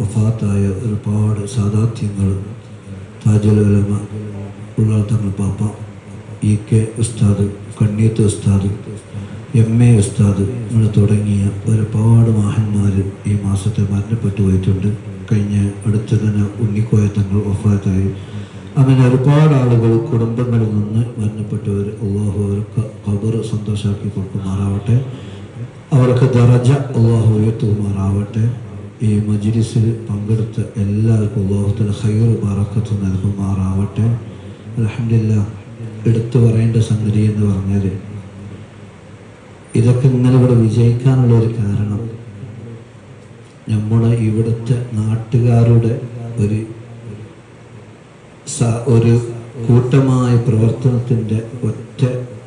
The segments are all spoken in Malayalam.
വഫാത്തായ ഒരുപാട് സാദാത്യങ്ങൾ താജുലമ ഉള്ളാൾ തങ്ങൾ പാപ്പ ഇ കെ ഉസ്താദ് കണ്ണീത്ത് ഉസ്താദ് എം എ ഉസ്താദ് ഇങ്ങനെ തുടങ്ങിയ ഒരുപാട് മഹന്മാർ ഈ മാസത്തെ മരണപ്പെട്ടു പോയിട്ടുണ്ട്. കഴിഞ്ഞ അടുത്ത് തന്നെ ഉണ്ണിക്കോയ തങ്ങൾ വഫാത്തായി. അങ്ങനെ ഒരുപാട് ആളുകൾ കുടുംബങ്ങളിൽ നിന്ന് മരണപ്പെട്ടവർ അള്ളാഹു അവർക്ക് കബർ സന്തോഷമാക്കി കൊടുക്കുമാറാവട്ടെ. അവർക്ക് ദറജ അള്ളാഹു ഉയർത്തുമാറാവട്ടെ. ഈ മജ്ലിസിൽ പങ്കെടുത്ത എല്ലാവർക്കും ലോകത്തിൽ ഹൈർ പറക്കത്ത് നൽകുമാറാവട്ടെ. അലഹമില്ല എടുത്തു പറയേണ്ട സംഗതി എന്ന് പറഞ്ഞാൽ ഇതൊക്കെ ഇങ്ങനെ ഇവിടെ വിജയിക്കാനുള്ള ഒരു കാരണം. നമ്മുടെ ഇവിടുത്തെ നാട്ടുകാരുടെ ഒരു ഒരു കൂട്ടമായ പ്രവർത്തനത്തിന്റെ ഒറ്റ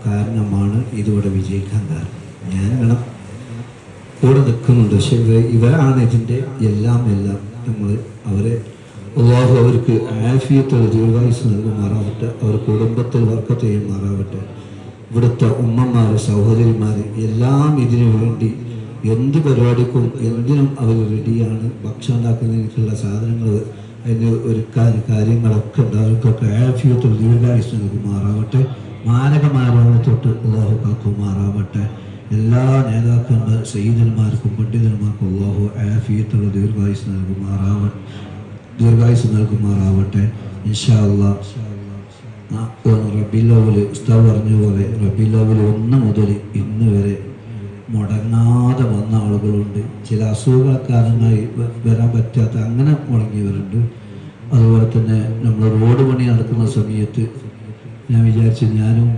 കാരണമാണ് ഇതിവിടെ വിജയിക്കാൻ കാരണം. ഞാൻ കൂടെ നിൽക്കുന്നുണ്ട്. പക്ഷെ ഇവ ഇവരാണ് ഇതിന്റെ എല്ലാം എല്ലാം നമ്മൾ അവരെ അള്ളാഹു അവർക്ക് ആഫിയത്തുള്ള ദീർഘായുസ് നൽകുമാറാവട്ടെ അവർ കുടുംബത്തിൽ വർക്കത്ത് ചെയ്യുമാറാവട്ടെ. ഇവിടുത്തെ ഉമ്മമാർ സഹോദരിമാർ എല്ലാം ഇതിനു വേണ്ടി എന്ത് പരിപാടിക്കും എന്തിനും അവർ റെഡിയാണ് ഭക്ഷണം ഉണ്ടാക്കുന്നതിനുള്ള സാധനങ്ങൾ അതിന് ഒരുക്കാൻ കാര്യങ്ങളൊക്കെ ഉണ്ട് അവർക്കൊക്കെ ആഫിയത്തുള്ള ദീർഘായുസ് നൽകുമാറാവട്ടെ. മാരകമായ തൊട്ട് അള്ളാഹു കാക്കുമാറാവട്ടെ. എല്ലാ നേതാക്കന്മാർ സയ്യിദന്മാർക്കും പണ്ഡിതന്മാർക്കും അള്ളാഹു ആഫിയത്തുള്ള ദീർഘായുസ് നൽകുമാറാവട്ടെ ദീർഘായുസ് നൽകുമാറാവട്ടെ. ഇൻഷാ അള്ളാ റബിലോവിൽ ഉസ്താവ് പറഞ്ഞ പോലെ റബിലവൽ ഒന്ന് മുതൽ ഇന്ന് വരെ മുടങ്ങാതെ വന്ന ആളുകളുണ്ട്. ചില അസുഖ കാരണമായി വരാൻ പറ്റാത്ത അങ്ങനെ മുടങ്ങിയവരുണ്ട്. അതുപോലെ തന്നെ നമ്മൾ റോഡ് പണി നടക്കുന്ന സമയത്ത് ഞാൻ വിചാരിച്ചു ഞാനും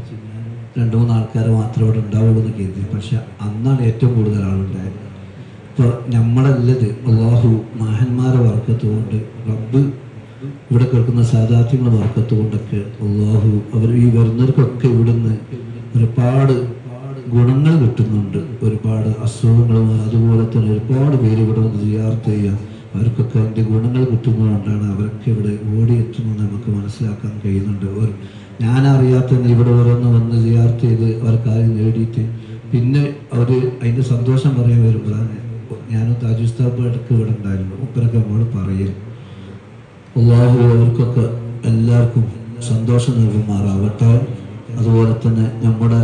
രണ്ട് മൂന്ന് ആൾക്കാർ മാത്രമേ ഇവിടെ ഉണ്ടാവുള്ളൂ എന്ന് കരുതി. പക്ഷെ അന്നാണ് ഏറ്റവും കൂടുതൽ ആളുണ്ടായത്. ഇപ്പോൾ നമ്മളല്ലത് അള്ളാഹു മഹന്മാരെ വർക്കത്തുകൊണ്ട് റബ്ബ് ഇവിടെ കേൾക്കുന്ന സാധാർത്ഥ്യങ്ങളെ വർക്കത്തുകൊണ്ടൊക്കെ അള്ളാഹു അവർ ഈ വരുന്നവർക്കൊക്കെ ഇവിടുന്ന് ഒരുപാട് ഗുണങ്ങൾ കിട്ടുന്നുണ്ട്. ഒരുപാട് അസുഖങ്ങളും അതുപോലെ തന്നെ ഒരുപാട് പേര് ഇവിടെ വന്ന് ചെയ്യാർത്ത് ചെയ്യുക. അവർക്കൊക്കെ അതിന്റെ ഗുണങ്ങൾ കിട്ടുന്നതുകൊണ്ടാണ് അവരൊക്കെ ഇവിടെ ഓടിയെത്തുന്നത് നമുക്ക് മനസ്സിലാക്കാൻ കഴിയുന്നുണ്ട്. ഒരു ഞാനറിയാത്ത ഇവിടെ ഓരോന്ന് വന്ന് സിയാർത്ത് ചെയ്ത് അവർ കാര്യം നേടിയിട്ട് പിന്നെ അവർ അതിന്റെ സന്തോഷം പറയാൻ വരുമ്പോഴാണ് ഞാനും താജുസ്താബ്ക്ക് ഇവിടെ ഉണ്ടായിരുന്നു. ഉപ്പരൊക്കെ നമ്മൾ പറയും അള്ളാഹു അവർക്കൊക്കെ എല്ലാവർക്കും സന്തോഷം നൽകുമാറാവട്ടെ. അതുപോലെ തന്നെ നമ്മുടെ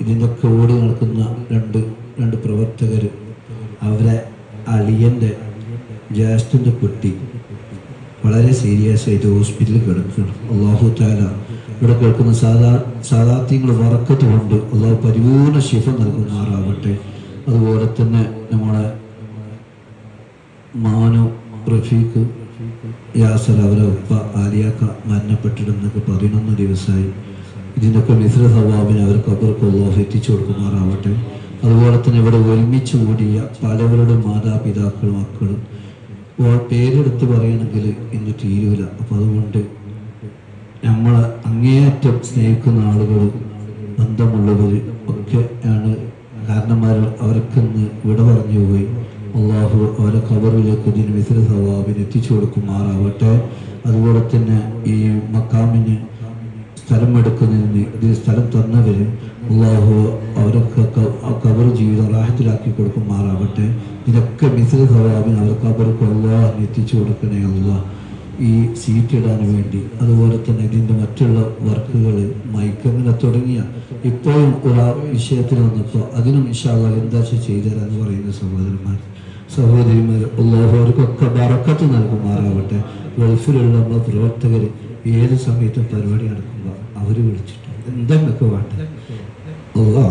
ഇതിന്റെയൊക്കെ ഓടി നടക്കുന്ന രണ്ട് രണ്ട് പ്രവർത്തകർ അവരെ അളിയന്റെ ജ്യേഷ്ഠന്റെ കുട്ടി വളരെ സീരിയസ് ആയിട്ട് ഹോസ്പിറ്റലിൽ കിടക്കുകയാണ്. അള്ളാഹു താല ഇവിടെ കേൾക്കുന്ന സാധാ സാധാർത്ഥ്യങ്ങൾ വറക്കത്ത് കൊണ്ട് അള്ളാഹു പരിപൂർണ ശിഫ നൽകുമാറാവട്ടെ. അതുപോലെ തന്നെ നമ്മുടെ മാനു റഫീഖ് യാസർ അവരെ ഉപ്പ ആലിയാക്ക മരണപ്പെട്ടിടുന്നൊക്കെ പതിനൊന്ന് ദിവസമായി. ഇതിനൊക്കെ മിശ്ര സ്വഭാവിന് അവർക്ക് അവർക്ക് അള്ളാഹു എത്തിച്ചു കൊടുക്കുമാറാവട്ടെ. അതുപോലെ തന്നെ ഇവിടെ ഒരുമിച്ച് കൂടിയ പലവരുടെ മാതാപിതാക്കളും മക്കളും പേരെടുത്ത് പറയണമെങ്കിൽ ഇന്ന് തീരൂല. അപ്പം അതുകൊണ്ട് നമ്മളെ അങ്ങേയറ്റം സ്നേഹിക്കുന്ന ആളുകൾ ബന്ധമുള്ളവർ ഒക്കെ ആണ്. അവരൊക്കെ ഇന്ന് വിട പറഞ്ഞു പോയി. അള്ളാഹു അവരെ ഖബറിലേക്ക് വിസിര സവാബിന് എത്തിച്ചു കൊടുക്കുമാറാവട്ടെ. അതുപോലെ തന്നെ ഈ മക്കാമിന് സ്ഥലം എടുക്കുന്നതിന് ഇതിന് സ്ഥലം തന്നവരും അള്ളാഹു അവരൊക്കെ കബർ ജീവിതം റാഹത്തിലാക്കി കൊടുക്കുമാറാവട്ടെ. ഇതൊക്കെ മിസ്ര സവാബിന് അവർക്ക് അവർക്ക് അള്ളാഹ് എത്തിച്ചു കൊടുക്കണേ അള്ളാഹ് ഈ സീറ്റ് ഇടാൻ വേണ്ടി. അതുപോലെ തന്നെ ഇതിന്റെ മറ്റുള്ള വർക്കുകൾ മയക്കങ്ങനെ തുടങ്ങിയ ഇപ്പോഴും ഒരു വിഷയത്തിൽ വന്നപ്പോൾ അതിനും ഇഷാള്ള എന്താ ചെയ്തരാ എന്ന് പറയുന്ന സഹോദരന്മാർ. സഹോദരിമാർ ഉള്ളവർക്കൊക്കെ ബറക്കത്ത് നൽകുമാറാവട്ടെ. ഗൾഫിലുള്ള നമ്മളെ പ്രവർത്തകർ ഏത് സമയത്തും പരിപാടി നടക്കുമ്പോൾ അവർ വിളിച്ചിട്ട് എന്തെങ്കിലൊക്കെ വേണ്ട? അല്ലാ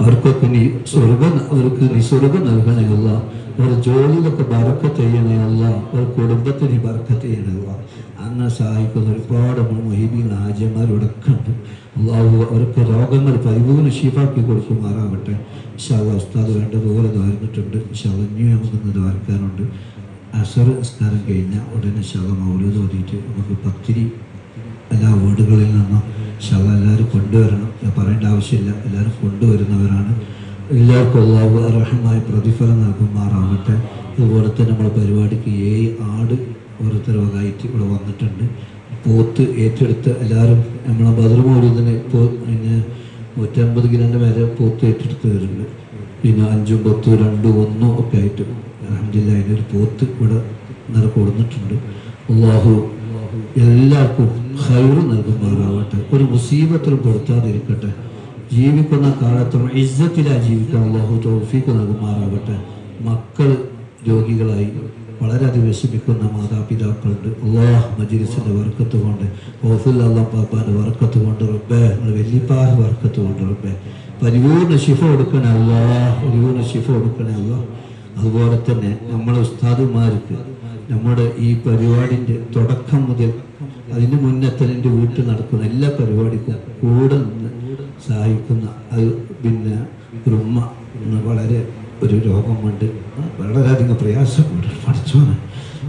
അവർക്കൊക്കെ നീ സ്വർഗം അവർക്ക് നീ സ്വർഗം നൽകണേ അവരുടെ ജോലിയിലൊക്കെ ബറക്കത്ത് അവർ അല്ല. ഒരു കുടുംബത്തിന് ബറക്കത്ത് ചെയ്യണേ അല്ല. അങ്ങനെ സഹായിക്കുന്ന ഒരുപാട് മൊഹീബീങ്ങൾ ആജന്മാരോടൊക്കെ അള്ളാഹു അവർക്ക് രോഗങ്ങൾ പരിപൂർണ ഷീഫാക്കി കൊടുക്കുമാറാവട്ടെ ഇഷാള്ള ഉസ്താദ് വേണ്ടതുപോലെ ധാരിഞ്ഞിട്ടുണ്ട് ഇഷാള്ള ധാരിക്കാനുണ്ട് അസർ നിസ്കാരം കഴിഞ്ഞാൽ ഉടനെ ശവം മൗലൂദ് ഓതിയിട്ട് നമുക്ക് പത്തിരി എല്ലാ വീടുകളിൽ നിന്നും ശവ എല്ലാവരും കൊണ്ടുവരണം. ഞാൻ പറയേണ്ട ആവശ്യമില്ല. എല്ലാവരും കൊണ്ടുവരുന്നവരാണ്. എല്ലാവർക്കും അള്ളാഹു അർഹമായ പ്രതിഫലം നൽകുമാറാവട്ടെ അതുപോലെ തന്നെ നമ്മുടെ പരിപാടിക്ക് ഏഴ് ആട് ഓരോരുത്തർ വകായിട്ട് ഇവിടെ വന്നിട്ടുണ്ട്. പോത്ത് ഏറ്റെടുത്ത് എല്ലാവരും നമ്മളെ ബദർമൂലത്തിന് ഇപ്പോൾ പിന്നെ നൂറ്റമ്പത് കിലോന്റെ വരെ പോത്ത് ഏറ്റെടുത്ത് വരുന്നുണ്ട് പിന്നെ അഞ്ചും പത്തും രണ്ടും ഒന്നും ഒക്കെ ആയിട്ട് അഹമ്മദില്ല അതിനൊരു പോത്ത് ഇവിടെ നിറ കൊടുത്തിട്ടുണ്ട്. അള്ളാഹു എല്ലാവർക്കും ഹൈറ് നൽകുമാറാവട്ടെ ഒരു മുസീബത്തിലും പെടുത്താതിരിക്കട്ടെ. ജീവിക്കുന്ന കാലത്തും ഇജ്ജത്തിലാ ജീവിക്കാൻ അള്ളാഹു തോഫീക്ക് നൽകുമാറാവട്ടെ മക്കൾ രോഗികളായി വളരെയധികം വിഷമിക്കുന്ന മാതാപിതാക്കളുണ്ട്. അള്ളാഹ് മജിരിസിന്റെ വർക്കത്ത് കൊണ്ട് ഓഫുല്ലാ പാപ്പാന്റെ വർക്കത്ത് കൊണ്ട് റബ്ബേ നിങ്ങൾ വെല്ലിപ്പാഹ് വർക്കത്ത് കൊണ്ട് റബ്ബേ. പരിപൂർണ ശിഫ കൊടുക്കണേ അല്ലാ പരിപൂർണ ശിഫ കൊടുക്കണേ അള്ളാഹ് അതുപോലെ തന്നെ നമ്മളെ ഉസ്താദുമാർക്ക് നമ്മുടെ ഈ പരിപാടിന്റെ തുടക്കം മുതൽ അതിന് മുന്നേ തന്നെ എന്റെ വീട്ടിൽ നടക്കുന്ന എല്ലാ പരിപാടിക്കും കൂടെ നിന്ന് സഹായിക്കുന്ന അത് പിന്നെ ഇന്ന് വളരെ ഒരു രോഗം കൊണ്ട് വളരെയധികം പ്രയാസമുണ്ട് പഠിച്ചോനെ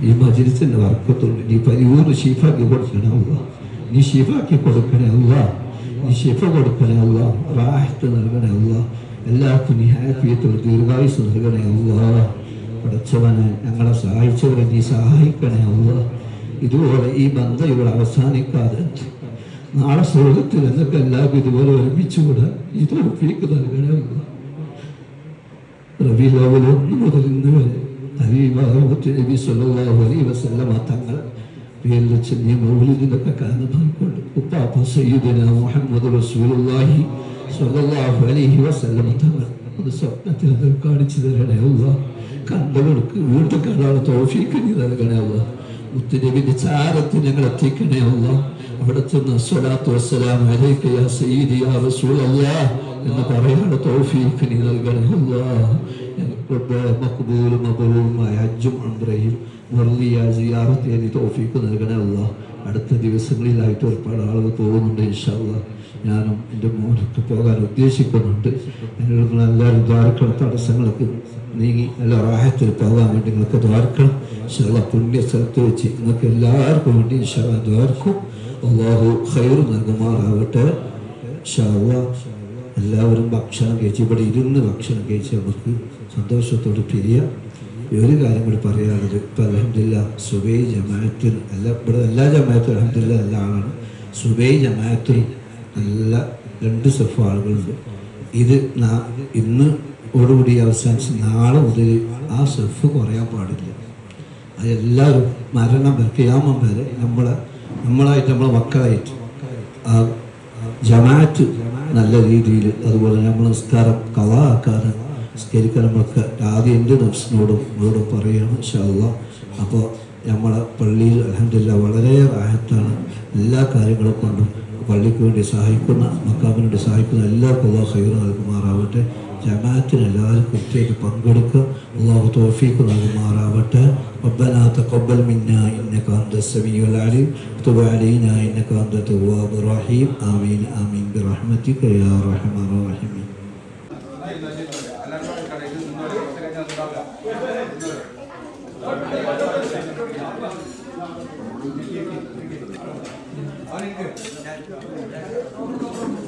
ഈ മജിലിസിന്റെ വർക്കത്തുണ്ട്. നീ പരിപൂർണ ഷീഫാക്കി കൊടുക്കണേ നീ ഷീഫാക്കി കൊടുക്കണേ നീ ഷിഫ കൊടുക്കണേ റാഹത്ത് നൽകണേ എല്ലാവർക്കും നീ ഹാപ്പിയത്തോട് ദീർഘായുസ് നൽകണേ അല്ല പഠിച്ചവനെ ഞങ്ങളെ സഹായിച്ചവരെ നീ സഹായിക്കണേ അല്ല ഇതുപോലെ ഈ ബന്ധം ഇവിടെ അവസാനിക്കാതെ നാളെ സ്വർഗത്തിൽ എന്നൊക്കെ എല്ലാവർക്കും ഇതുപോലെ ഒരുമിച്ചുകൂടെ ഇത് ഒപ്പിക്ക് നൽകണേ അല്ല റബി ലാവൽ ഒന്ന് മുതൽ ഇന്ന് വരെ അലൈഹി വസല്ലമ തങ്ങൾ റസൂലുള്ളാഹി അലൈഹി തങ്ങൾ കാണിച്ചു തരണേ കണ്ടവർക്ക് വീട്ടിൽ കാണാനുള്ള തോഫീക്ക് നീ മുത്തുനബിന്റെ ചാരത്ത് ഞങ്ങൾ എത്തിക്കണേ അല്ല. അവിടെ ചെന്ന് സ്വലാത്തു വസ്സലാം യാ സയ്യിദി യാ റസൂലല്ലാഹ് എന്ന് പറയാനുള്ള തൗഫീഖ് നീ നൽകണേ അല്ലാ. ഞങ്ങൾക്ക് മക്ബൂലും മബറൂലുമായ ഹജ്ജും അംറയും മുറലിയ സിയാറത്ത് നീ തോഫീക്ക് നൽകണേ അല്ലാ. അടുത്ത ദിവസങ്ങളിലായിട്ട് ഒരുപാട് ആളുകൾ പോകുന്നുണ്ട് ഇൻഷാല്ല ഞാനും എന്റെ മോനൊക്കെ പോകാൻ ഉദ്ദേശിക്കുന്നുണ്ട്. നിങ്ങൾ എല്ലാവരും ദ്വാരക്കണം തടസ്സങ്ങളൊക്കെ നീങ്ങി നല്ല റാഹത്തിൽ പോകാൻ വേണ്ടി നിങ്ങൾക്ക് ദ്വാരക്കണം. ഇൻഷാല്ല പുണ്യ സ്ഥലത്ത് വെച്ച് നിങ്ങൾക്ക് എല്ലാവർക്കും വേണ്ടി ഇൻഷാല്ല ദ്വാരക്കും അള്ളാഹു ഖൈർ നൽകുമാറാവട്ടെ ഇൻഷാല്ല എല്ലാവരും ഭക്ഷണം കഴിച്ച് ഇവിടെ ഇരുന്ന് ഭക്ഷണം കഴിച്ച് നമുക്ക് സന്തോഷത്തോട് പിരിയാം. ഒരു കാര്യം കൂടി പറയാനുള്ളത്. ഇപ്പം അലഹമില്ല സുബൈ ജമാഅത്തിൽ അല്ല ഇവിടെ എല്ലാ ജമാഅത്തും അലഹമില്ല എല്ലാ ആളാണ്. സുബൈ ജമാഅത്തിൽ നല്ല രണ്ട് സെഫ് ആളുകളുണ്ട്. ഇത് ഇന്ന് ഓടുകൂടി അവസാനിച്ച് നാളെ മുതൽ ആ സെഫ് കുറയാൻ പാടില്ല. അതെല്ലാവരും മരണം വരെ ക്യാമം വരെ നമ്മളെ നമ്മളായിട്ട് നമ്മളെ മക്കളായിട്ട് ആ ജമാഅത്ത് നല്ല രീതിയിൽ അതുപോലെ നമ്മൾ നിസ്കാരം കളാക്കാതെ നിസ്കരിക്കാൻ നമ്മളൊക്കെ ആദ്യം എൻ്റെ നഫ്സിനോടും നിങ്ങളോടും പറയുകയാണ് ഷാള്ള അപ്പോൾ നമ്മളെ പള്ളിയിൽ അലഹമില്ല വളരെ റാഹത്താണ് എല്ലാ കാര്യങ്ങളും കൊണ്ടും പള്ളിക്ക് വേണ്ടി സഹായിക്കുന്ന മക്കാമിന് വേണ്ടി സഹായിക്കുന്ന എല്ലാവർക്കും അള്ളാഹ് ഹൈർ നൽകുമാറാവട്ടെ ജമാഅത്തിന് എല്ലാവരും കൃത്യമായിട്ട് പങ്കെടുക്കുക അള്ളാഹു തോഫീക്ക് നൽകുമാറാവട്ടെ ربنا تقبل منا انك انت السميع العليم وتب علينا انك انت التواب الرحيم امين امين برحمتك يا ارحم താങ്ക് യു